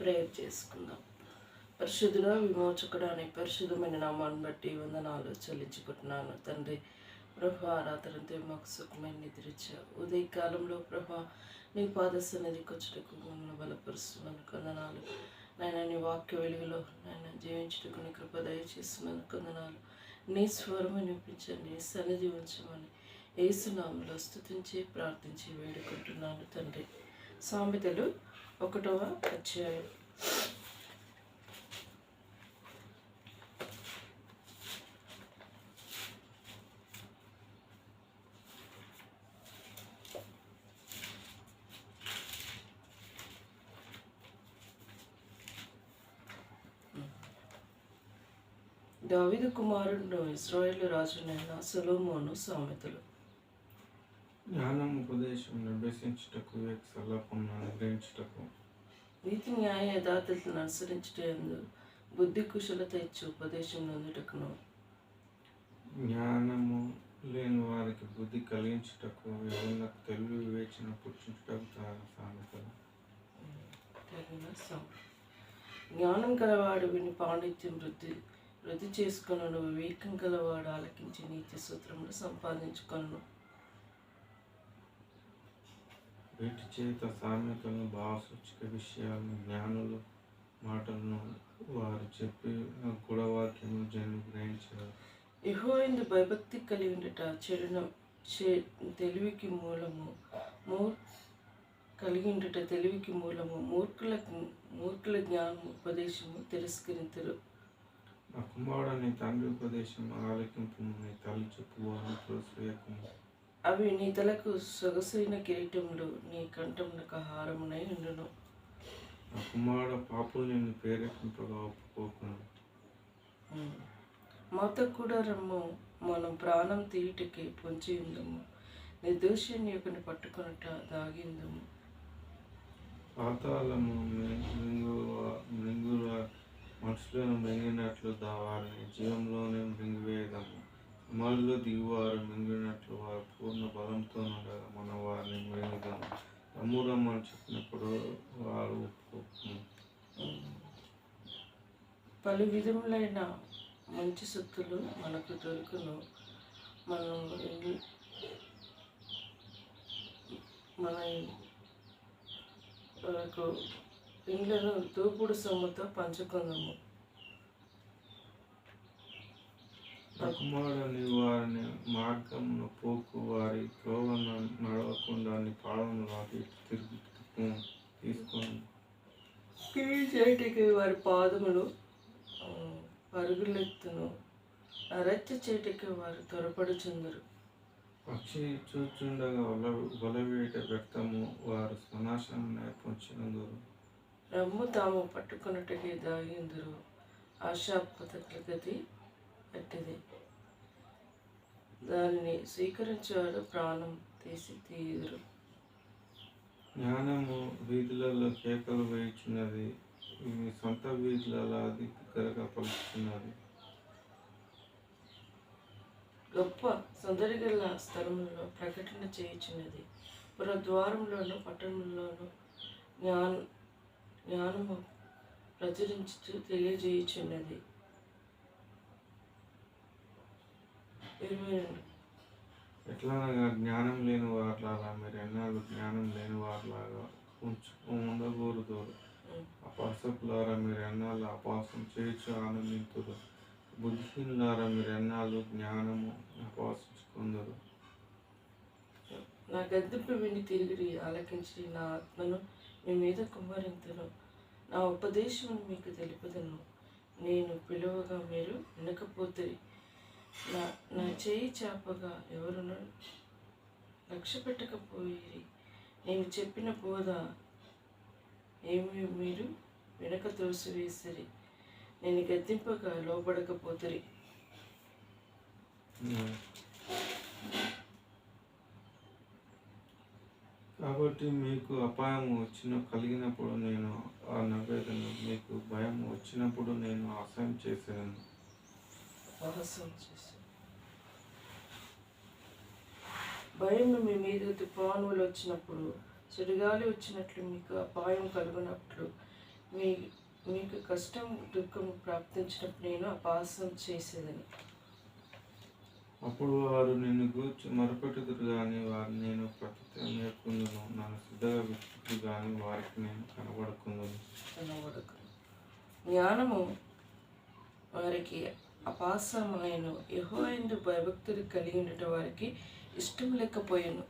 Prayer చేసుకుందాం. పరిశుద్ధుడా విమోచకడానికి పరిశుద్ధమైన నామాన్ని బట్టి వందనాలు చెల్లించుకుంటున్నాను. తండ్రి ప్రభా రాత్రంతే మాకు సుఖమైన నిద్రించా ఉదయ కాలంలో ప్రభా నీ పాద సన్నిధికి వచ్చటకు మమ్మల్ని బలపరుస్తున్నాను కొందనాలు నాయన నీ వాక్య వెలుగులో నాయన జీవించటకు నీ కృప దయచేస్తున్నాను కొందనాలు నీ స్వరం వినిపించండి నీ సన్నిధి ఉంచమని ఏసునామంలో స్థుతించి ప్రార్థించి వేడుకుంటున్నాను తండ్రి. సామెతలు ఒకటవ అధ్యాయం. దావిదు కుమారుడు ఇస్రాయేల్ రాజునైన సొలోమోను సామెతలు. జ్ఞానం ఉపదేశం వివేక సల్లాపమును అనుగ్రహించుటకు నీతి న్యాయ యథార్థతను అనుసరించటందు బుద్ధి కుశలత ఇచ్చి ఉపదేశం నొందుటకును. జ్ఞానము లేని వారికి బుద్ధి కలిగించుటకు ఎవరికి తెలివి వివేచన పుట్టించుటకు సామెతలు. జ్ఞానం గలవాడు విని పాండిత్యం వృద్ధి వృద్ధి చేసుకొనను వివేకం గలవాడు ఆలకించి నీతి సూత్రములు సంపాదించుకొనను. వీటి చేత సామెతలను భావసూచిక విషయాలను జ్ఞానులు మాటలను వారు చెప్పి గుడవాక్యము జన్లు గ్రహించారు. యెహోవాయందు భయభక్తి కలిగి ఉండట చెడున చే తెలివికి మూలము మూర్ కలిగి ఉండట తెలివికి మూలము మూర్ఖుల మూర్ఖుల జ్ఞానం ఉపదేశము తిరస్కరించరు నా కుమారుడు నీ తండ్రి ఉపదేశం ఆలకింపు నీ తల్లి చెప్పు అని అవి నీ తలకు సొగసైన కిరీటములు నీ కంఠమునకు హారమునై ఉండును కుమారుడు పాపులు నిన్ను ప్రేరేపింపగా ఒప్పుకోకును. మాతో కూడా రమ్ము మనం ప్రాణం తీయుటకి పొంచి ఉందము. నిర్దోషిని యొక్కని పట్టుకొనుట దాగిందము పాతాళము మృంగువ మృంగుల మనుషులను మృంగినట్లు దా వారిని జీవంలోనే మృంగివేయదము అమలులో దిగువారు మింగినట్లు వారు పూర్ణ బలంతో ఉండగా మన వారిని మృంగుదాము రమ్మురమ్మని చెప్పినప్పుడు వారు పలు విధములైన మంచి సొత్తులు మనకు దొరుకును. మనం మన మనకు ఇండ్లను దూపుడు సొమ్ముతో పంచుకుందాము కుమారుని వారిని మార్గమును పోకు వారి త్రోవను నడవకుండా నీ పాదములు వాటి తిరిగి తీసుకొని. కీడు చేయటికి వారి పాదములు పరుగులెత్తును. అరచ్చ చేటికి వారు త్వరపడుచుందరు. పక్షి చూచుండగా వల వలవేట వ్యక్తము వారు స్వనాశనం నేర్పించినందురు. రమ్ము తాము పట్టుకున్నట్టుగా దాగిందురు. ఆశాపతల గతి అట్టిది దానిని స్వీకరించేవాడు ప్రాణం తీసి తీయుదురు. జ్ఞానము వీధులలో కేకలు వేయుచున్నది మీ సొంత వీధులలో అది గరగా పలుకుతున్నది గొప్ప సుందరిగల స్థలములలో ప్రకటన చేయుచున్నది. పురద్వారంలోను పట్టణంలోను జ్ఞాన జ్ఞానము ప్రచురించుతూ తెలియజేయుచున్నది. ఎట్లనగా జ్ఞానం లేని వారిలాగా మీరు ఎన్నాళ్ళు జ్ఞానం లేని వారిలాగా ఉంచు ఉండకూడదు. అపాసకులారా మీరు ఎన్నాళ్ళు అపాసం చేయొచ్చు ఆనందింతురు బుద్ధిహీనులారా మీరు ఎన్నాళ్ళు జ్ఞానము అపాసించుకుందరు నా గద్దెంపు విని తిరిగి ఆలకించి నా ఆత్మను మీ మీద కుమ్మరింతును. నా ఉపదేశం మీకు తెలుపుదను. నేను పిలువగా మీరు వినకపోతే నా నా చేయి చేపగా ఎవరును లక్ష్య పెట్టకపోయి నేను చెప్పిన బోధ ఏమి మీరు వెనక త్రోసివేసిరి నేను గద్దింపగా లోపడకపోతురి కాబట్టి మీకు అపాయం వచ్చిన కలిగినప్పుడు నేను ఆ నవ్వేదను మీకు భయం వచ్చినప్పుడు నేను అసహ్యం చేశాను రహస్యం భయం మీ మీద తుఫానులు వచ్చినప్పుడు చెడుగాలి వచ్చినట్లు మీకు అపాయం కలుగునట్లు మీ మీకు కష్టం దుఃఖం ప్రాప్తించినప్పుడు నేను అపాసం చేసేదని. అప్పుడు వారు నిన్ను గూర్చి మరపెట్టుదురు కానీ వారు నేను ప్రతికుందును నన్ను సిద్ధగా విచ్చుదు కానీ వారికి నేను కనబడుకుందును. కనబడకు. జ్ఞానము వారికి అపాసమైన యహోయందు భయభక్తులు కలిగి ఉండటం వారికి ఇష్టం లేకపోయాను.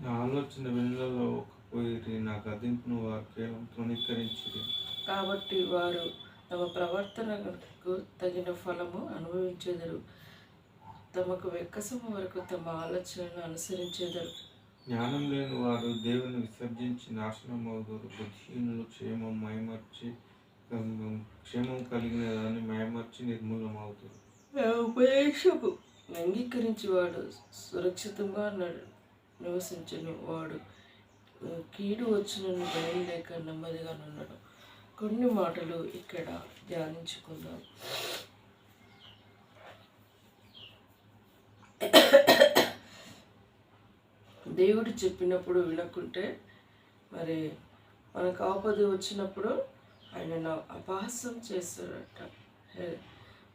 నా ఆలోచన వెనులలో ఒక పోయి నా గదింపును వారు కేవలం తృణీకరించింది కాబట్టి వారు తమ ప్రవర్తనకు తగిన ఫలము అనుభవించెదరు. తమకు వెక్కసము వరకు తమ ఆలోచనను అనుసరించెదరు. జ్ఞానం లేని వారు దేవుని విసర్జించి నాశనమవుతారు బుద్ధిహీనులు క్షేమం మైమర్చి క్షేమం కలిగిన దాన్ని మేమర్చి నిర్మూలమవుతారు ఉపేక్షకు అంగీకరించి వాడు సురక్షితంగా నివసించని నివసించను. వాడు కీడు వచ్చినను భయం లేక నెమ్మదిగా ఉన్నాడు కొన్ని మాటలు ఇక్కడ ధ్యానించుకుందాం. దేవుడు చెప్పినప్పుడు వినకుంటే మరి మనకు ఆపద వచ్చినప్పుడు ఆయన నా- అపహాస్యం చేస్తాడట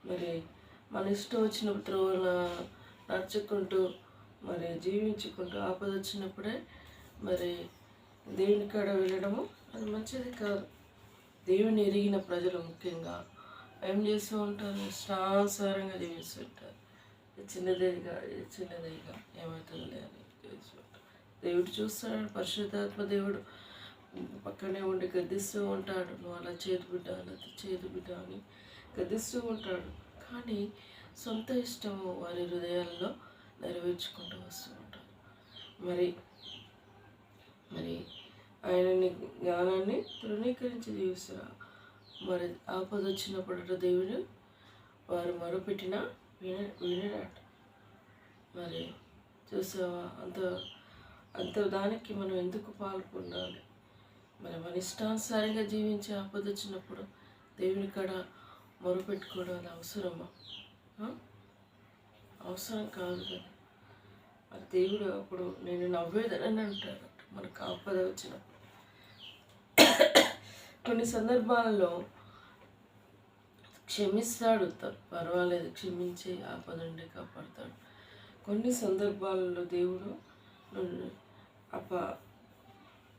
మరి మన ఇష్టం వచ్చినప్పుడు త్రోవన నడుచుకుంటూ మరి జీవించుకుంటూ ఆపద వచ్చినప్పుడే మరి దేవుని కాడ వెళ్ళడము అది మంచిది కాదు. దేవుని ఎరిగిన ప్రజలు ముఖ్యంగా ఏం చేస్తూ ఉంటారు? ఇష్టానుసారంగా జీవిస్తుంటారు చిన్నదేగా చిన్నదేగా ఏమవుతుందిలే అని చేస్తుంటారు దేవుడు చూస్తాడు పరిశుద్ధాత్మ దేవుడు పక్కనే ఉండి గద్దిస్తూ ఉంటాడు. నువ్వు అలా చేతి బిడ్డ అలా చేదు బిడ్డ అని గద్దిస్తూ ఉంటాడు. కానీ సొంత ఇష్టము వారి హృదయాల్లో నెరవేర్చుకుంటూ వస్తూ ఉంటారు మరి మరి ఆయనని జ్ఞానాన్ని తృణీకరించి జీవిస్తారు మరి ఆపద వచ్చినప్పుడు దేవుడు వారు మొరపెట్టిన విన వినడాట మరి చూసావా? అంత అంత దానికి మనం ఎందుకు పాల్గొనాలి మన ఇష్టానుసారంగా జీవించే ఆపద వచ్చినప్పుడు దేవుని కాడ మొరపెట్టుకోవడం అది అవసరమా? అవసరం కాదు కదా. మరి దేవుడు అప్పుడు నేను నవ్వేదనని అంటాడు. మనకు ఆపద వచ్చినప్పుడు. కొన్ని సందర్భాలలో క్షమిస్తాడు పర్వాలేదు. క్షమించి ఆపద నుండి కాపాడుతాడు. కొన్ని సందర్భాలలో దేవుడు అప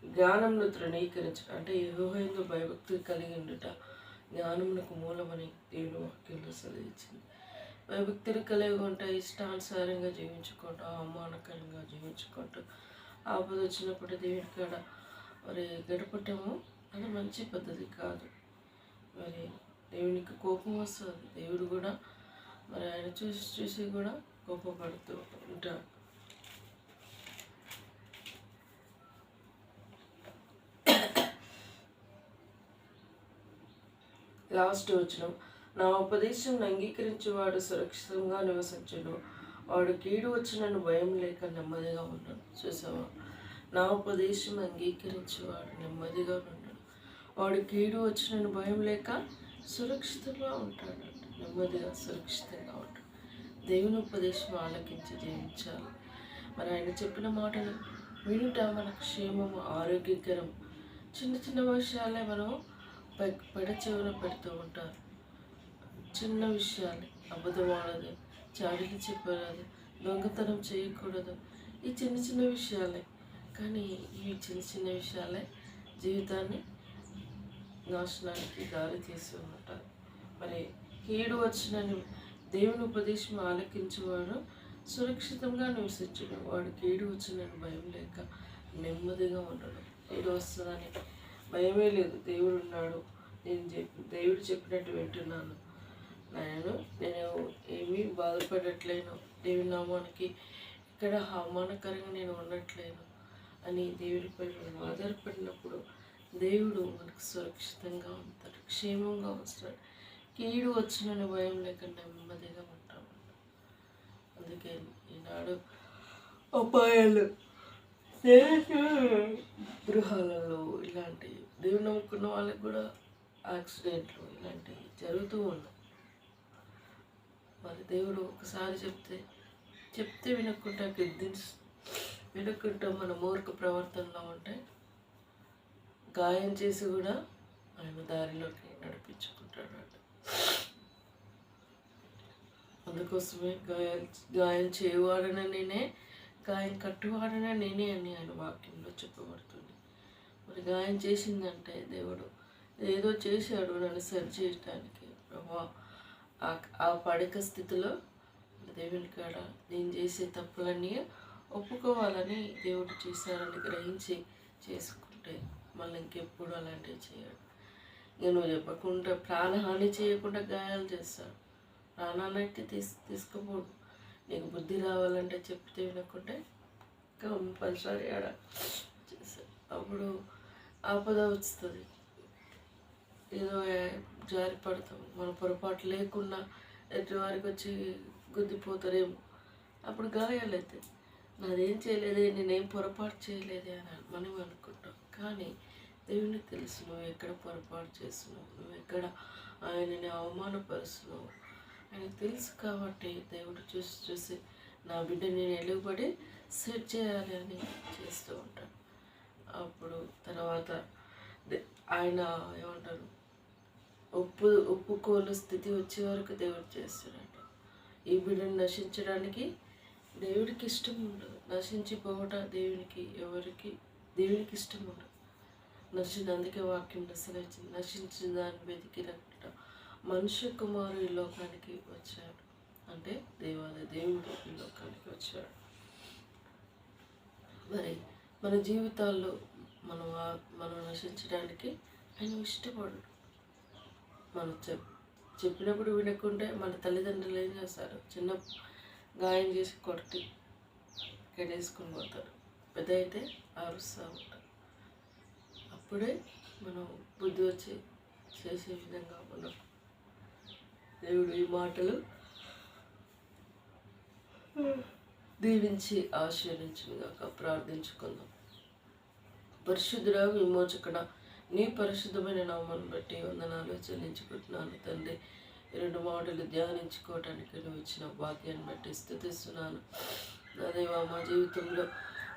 జ్ఞానంను తృణీకరించట అంటే యెహోవాయందు భయభక్తులు కలిగి ఉండుట జ్ఞానమునకు మూలమని దేవుడు వాక్యంలో సెలవిచ్చింది. భయభక్తులు కలిగి ఉంటే ఇష్టానుసారంగా జీవించుకుంటూ అవమానకరంగా జీవించుకుంటూ ఆపద వచ్చినప్పుడు దేవుడి కాడ మరి గడపటము అది మంచి పద్ధతి కాదు. మరి దేవునికి కోపం వస్తుంది. దేవుడు కూడా మరి ఆయన చూసి చూసి కూడా కోపపడుతూ ఉంటాడు. లాస్ట్ వచ్చిన నా ఉపదేశం అంగీకరించేవాడు సురక్షితంగా నివసించును. వాడు కీడు వచ్చినను భయం లేక నెమ్మదిగా ఉన్నాడు చూసావా? నా ఉపదేశం అంగీకరించేవాడు నెమ్మదిగా ఉన్నాడు వాడు కీడు వచ్చినను భయం లేక సురక్షితంగా ఉంటాడు. నెమ్మదిగా సురక్షితంగా ఉంటాడు దేవుని ఉపదేశం ఆలకించి జీవించాలి. మరి ఆయన చెప్పిన మాటలు వినుట మన క్షేమము ఆరోగ్యకరం. చిన్న చిన్న విషయాలే మనం పెడ పెడచెవిన పెడుతూ ఉంటారు. చిన్న విషయాలు అబద్ధం ఆడదు చెప్పరాదు దొంగతనం చేయకూడదు ఈ చిన్న చిన్న విషయాలే. కానీ ఈ చిన్న చిన్న విషయాలే జీవితాన్ని నాశనానికి దారి తీస్తూ ఉంటారు మరి కీడు వచ్చినని దేవుని ఉపదేశం ఆలకించేవాడు సురక్షితంగా నివసించడం. వాడు కీడు వచ్చినని భయం లేక నెమ్మదిగా ఉండడం. కీడు వస్తుందని భయమే లేదు. దేవుడు ఉన్నాడు. నేను చెప్పి దేవుడు చెప్పినట్టు వింటున్నాను. నేను నేను ఏమీ బాధపడట్లేను. దేవుని నామానికి ఇక్కడ అవమానకరంగా నేను ఉండట్లేను అని దేవుడిపై మనం ఆధారపడినప్పుడు దేవుడు మనకు సురక్షితంగా ఉంటాడు. క్షేమంగా వస్తాడు. కీడు వచ్చినని భయం లేకుండా నెమ్మదిగా ఉంటాము అందుకే ఈనాడు అపాయాలు గృహాలలో ఇలాంటి దేవుని నమ్ముకున్న వాళ్ళకి కూడా యాక్సిడెంట్లు ఇలాంటివి జరుగుతూ ఉన్నాయి. మరి దేవుడు ఒకసారి చెప్తే చెప్తే వినకుండా గద్దించి వినకుండా మన మూర్ఖ ప్రవర్తనలో ఉంటే గాయం చేసి కూడా ఆయన దారిలోకి నడిపించుకుంటాడు అందుకోసమే గాయం గాయం చేయవాడన నేనే గాయం కట్టువాడనే నేనే అని ఆయన వాక్యంలో చెప్పబడుతుంది. మరి గాయం చేసిందంటే దేవుడు ఏదో చేశాడు నన్ను సరి చేయటానికి. ప్రభా ఆ- ఆ పడక స్థితిలో దేవుని కాడ నేను చేసే తప్పులన్నీ ఒప్పుకోవాలని దేవుడు చేశారని గ్రహించి చేసుకుంటే మళ్ళీ ఇంకెప్పుడు అలాంటివి చేయడు. ఇక నువ్వు చెప్పకుండా ప్రాణహాని చేయకుండా గాయాలు చేస్తాడు. ప్రాణాన్ని తీసు తీసుకుపోడు. నీకు బుద్ధి రావాలంటే చెప్తే వినకుంటే కంపల్సరీ ఆడ అప్పుడు ఆపద వస్తుంది ఏదో జారి పడతాం. మన పొరపాటు లేకుండా ఎటు వారికి వచ్చి గుద్దిపోతారేమో. అప్పుడు గాయాలైతే నాదేం చేయలేదే నేనేం పొరపాటు చేయలేదే అని మనం అనుకుంటాం. కానీ దేవునికి తెలుసు నువ్వు ఎక్కడ పొరపాటు చేస్తున్నావు నువ్వు ఎక్కడ ఆయనని అవమానపరుస్తున్నావు. ఆయనకు తెలుసు కాబట్టి దేవుడు చూసి చూసి నా బిడ్డ నేను ఎలుగుబడి సెట్ చేయాలి అని చేస్తూ ఉంటాను. అప్పుడు తర్వాత దే- ఆయన ఏమంటారు? ఒప్పు ఒప్పుకోలు స్థితి వచ్చే వరకు దేవుడు చేస్తున్నాడు ఈ బిడ్డను నశించడానికి దేవుడికి ఇష్టం ఉండదు. నశించిపోవట దేవునికి ఎవరికి దేవునికి ఇష్టం ఉండదు. నశించి అందుకే వాక్యం సెలవించింది నశించిన దాన్ని వెతికి మనుష్య కుమారు ఈ లోకానికి వచ్చాడు. అంటే దేవాది దేవుడు ఈ లోకానికి వచ్చాడు. మరి మన జీవితాల్లో మనం మనం నశించడానికి ఆయన ఇష్టపడు మనం చెప్ చెప్పినప్పుడు వినకుంటే మన తల్లిదండ్రులు ఏం చేస్తారు? చిన్న గాయం చేసి కొట్టి కడేసుకొని పోతారు. పెద్ద అయితే అరుస్తూ ఉంటారు. అప్పుడే మనం బుద్ధి వచ్చి చేసే విధంగా మనం దేవుడు ఈ మాటలు దీవించి ఆశీర్వించుగాక ప్రార్థించుకుందాం. పరిశుద్ధుడ విమోచకుడ నీ పరిశుద్ధమైన నామాన్ని బట్టి వందనాలు చెల్లించుకుంటున్నాను తండ్రి. రెండు మాటలు ధ్యానించుకోవటానికి నువ్వు ఇచ్చిన భాగ్యాన్ని బట్టి స్థుతిస్తున్నాను. అదేవా మా జీవితంలో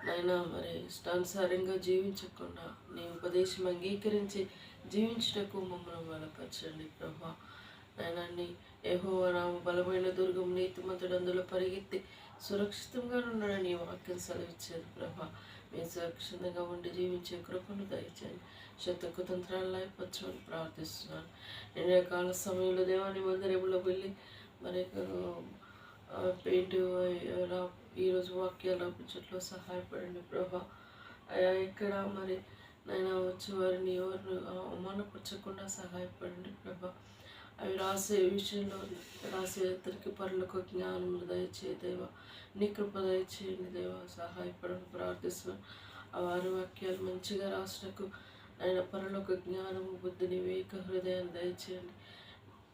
నాయన మరి ఇష్టానుసారంగా జీవించకుండా నీ ఉపదేశం అంగీకరించి జీవించటకు మమ్మల్ని బలపరచండి ప్రభా. నాయనాన్ని ఏహో రాము బలమైన దుర్గం నీతిమంతుడు అందులో పరిగెత్తి సురక్షితంగా ఉన్నాడని వాక్యం సెలవిచ్చారు ప్రభా మేము సురక్షితంగా ఉండి జీవించే కృపను దయచేయండి. శతకు తంత్రాలు అయిపోవచ్చని ప్రార్థిస్తున్నాను. నేను కాల సమయంలో దేవాని మందిరంలో వెళ్ళి మరి పెయింట్ ఈరోజు వాక్యాలు రాపించట్లో సహాయపడండి. ప్రభా అయా ఇక్కడ మరి నైనా వచ్చి వారిని ఎవరు అవమానపరచకుండా సహాయపడండి. ప్రభా అవి రాసే విషయంలో రాసే ఇద్దరికి పరులకు జ్ఞానం దయచే దేవ. నీ కృప దయచేయండి దేవ. సహాయపడని ప్రార్థిస్తున్నాను ఆ వారి వాక్యాలు మంచిగా రాసినకు ఆయన పరులకు జ్ఞానము బుద్ధిని వివేక హృదయాన్ని దయచేయండి.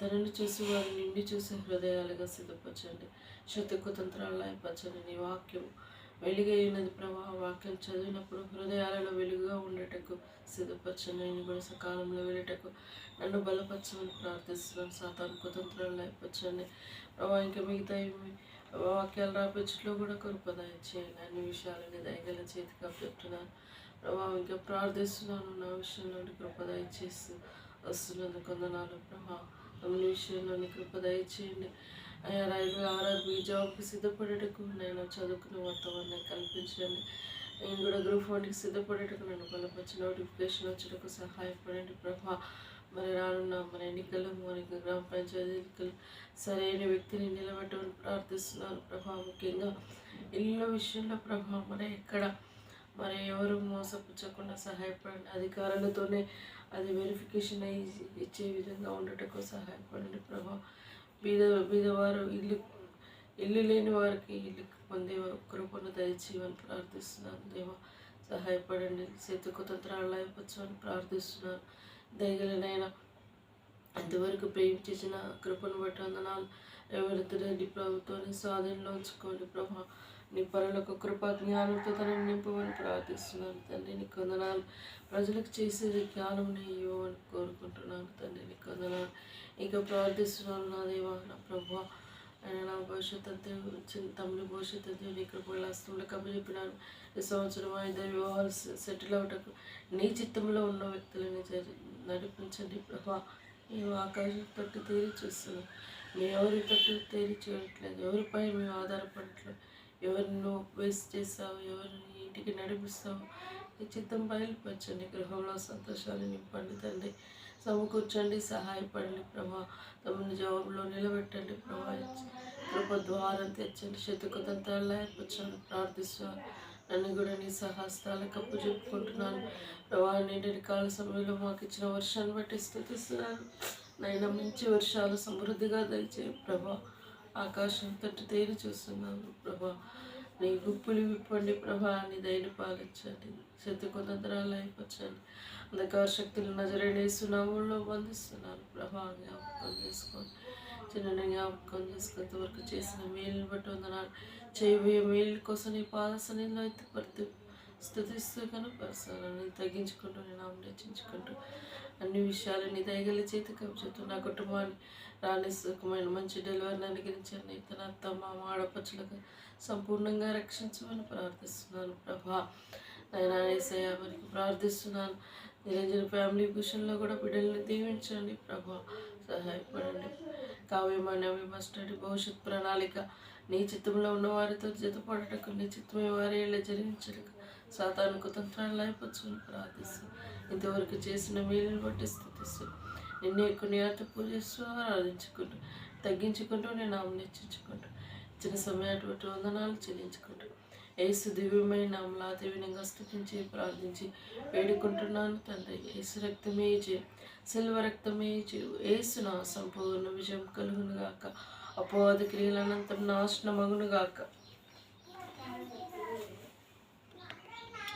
తనను చూసి వారిని నిండి చూసే హృదయాలుగా సిద్ధపరచండి. శక్తి తంత్రాలు నీ వాక్యం వెలుగైనది ప్రభా. వాక్యం చదివినప్పుడు హృదయాలలో వెలుగుగా ఉండేటకు సిద్ధపరచండి. నేను కూడా సకాలంలో వెళ్ళేటకు నన్ను బలపరచమని ప్రార్థిస్తున్నాను సాతాను కుతంత్రం అయిపరచండి ప్రభా ఇంకా మిగతా వాక్యాలు రాపించట్లో కూడా కృపదాయ చేయండి అన్ని విషయాలని దయగల చేతికి అప్పచెప్తున్నాను. ప్రభా ఇంకా ప్రార్థిస్తున్నాను. నా విషయంలో కృపద చేస్తూ వస్తున్నందుకు వందనాలు. ప్రభా అన్ని విషయంలోని కృపదాయ చేయండి అయ్యా రైల్వే ఆర్ఆర్బి జాబ్కి సిద్ధపడేటకు నేను చదువుకునే వాతావరణం కల్పించండి. నేను కూడా గ్రూప్ వన్కి సిద్ధపడేటకు నన్ను బలపరిచి నోటిఫికేషన్ వచ్చేటకు సహాయపడండి ప్రభా. మరి రానున్న మరి ఎన్నికలు మరి గ్రామ పంచాయతీ ఎన్నికలు సరైన వ్యక్తిని నిలబెట్టమని ప్రార్థిస్తున్నాను ప్రభా. ముఖ్యంగా ఇళ్ళ విషయంలో ప్రభా మరి ఎక్కడ మరి ఎవరు మోసపుచ్చకుండా సహాయపడండి. అధికారులతోనే అది వెరిఫికేషన్ అయ్యి ఇచ్చే విధంగా ఉండటకు సహాయపడండి ప్రభా. బీద బీదవారు ఇల్లు ఇల్లు లేని వారికి ఇల్లు పొందే కృపను దయచేయమని ప్రార్థిస్తున్నాను. దేవ సహాయపడండి. చేతి కుతంత్రాలు అయిపోవచ్చని ప్రార్థిస్తున్నాను. దయగలనైనా ఎంతవరకు ప్రేమించిన కృపను బట్టి వందనాలు. ఎవరిద్దరండి ప్రభుత్వాన్ని స్వాధీనంలో ఉంచుకోండి. ప్రభా నీ పనులకు కృప జ్ఞానంతో తనని నింపమని ప్రార్థిస్తున్నాను. తండ్రి నీ కొందనాలు ప్రజలకు చేసేది జ్ఞానం ఇవ్వమని కోరుకుంటున్నాను. తండ్రి నీ కొందనాలు ఇంకా ప్రార్థిస్తున్నాను. నా దేవా నా ప్రభా ఆయన నా భవిష్యత్తు చిన్న తమ్ముడి భవిష్యత్తు అంతా నీ కృపల హస్తంలో ఈ సంవత్సరం ఐదు వివాహాలు సెటిల్ అవటకు నీ చిత్తంలో ఉన్న వ్యక్తులని నడిపించండి ప్రభా మేము ఆకాశం తట్టు తేరి చూస్తున్నాం. మేము ఎవరి తట్టు తేరి చేయట్లేదు ఎవరిపై మేము ఆధారపడట్లేదు. ఎవరిని నువ్వు వేస్ట్ చేస్తావు ఎవరిని ఇంటికి నడిపిస్తావు ఈ చిత్తం బయలుపరచండి గృహంలో సంతోషాన్ని నింపండి తండ్రి. సమకూర్చండి సహాయపడండి ప్రభా. తమని జవాబులో నిలబెట్టండి ప్రభా. కృప ద్వారం తెచ్చండి శతుకదంతాలు ఏర్పరచండి ప్రార్థిస్తాను నన్ను కూడా నీ సహస్తాల కప్పు చెప్పుకుంటున్నాను. ప్రభా నిండి కాల సమయంలో మాకు ఇచ్చిన వర్షాన్ని బట్టి స్థుతిస్తున్నాను. నైనా మంచి వర్షాలు సమృద్ధిగా దయచే ప్రభా. ఆకాశం తట్టు తేరి చూస్తున్నాను ప్రభా. నీ గుప్పులు విప్పండి ప్రభా. నీ దయని పాలించండి. శత్రుకుతంత్రాలు కొంతంతరాలు అంధకార శక్తులు నజరేసునామంలో బంధిస్తున్నాను ప్రభా. జ్ఞాపకం చేసుకొని చిన్న జ్ఞాపకం చేసుకునేంత వరకు చేసిన మేలుని బట్టి వందనాలు. చేయబోయే మేలు కోసం నీ పాదసనంలో అయితే పడుతూ స్థుతిస్తూ కనపరుస్తాను. నేను తగ్గించుకుంటూ నేను ఆమె రచించుకుంటూ అన్ని విషయాలు నీ దయగల చేతి కప్పుచుతూ నా కుటుంబాన్ని రాణి సుఖమైన మంచి డెలివరీని అనుగ్రహించండి. తన అత్త మా ఆడపచ్చులకు సంపూర్ణంగా రక్షించమని ప్రార్థిస్తున్నాను ప్రభా. నైనా ఏసయ్య ప్రార్థిస్తున్నాను. నిరంజన ఫ్యామిలీ విషయంలో కూడా బిడ్డల్ని దీవించండి ప్రభా. సహాయపడండి. కావ్యమాన్యమి అవి మస్టడి భవిష్యత్ ప్రణాళిక నీ చిత్తంలో ఉన్న వారితో జతపడటకు నీ చిత్తమే వారి ఇలా జరిగించడకు సాతాను కుతంత్రాలు అయిపోవచ్చుని ప్రార్థిస్తూ. ఇంతవరకు చేసిన మేలును బట్టి స్థుతిస్తూ. నిన్నే కొనియాత పూజిస్తూ ఆరాధించుకుంటూ తగ్గించుకుంటూ నేను ఆమె ఇచ్చిన సమయాటువంటి వందనాలు చెల్లించుకుంటూ. ఏసు దివ్యమైన నామలా వినంగా స్థుతించి ప్రార్థించి వేడుకుంటున్నాను తండ్రి. ఏసు రక్తమే చే సిల్వ రక్తమే చేయు ఏసు నా సంపూర్ణ విజయం కలుగునుగాక. గాక అపవాద క్రియలనంతరం నాశనమగును గాక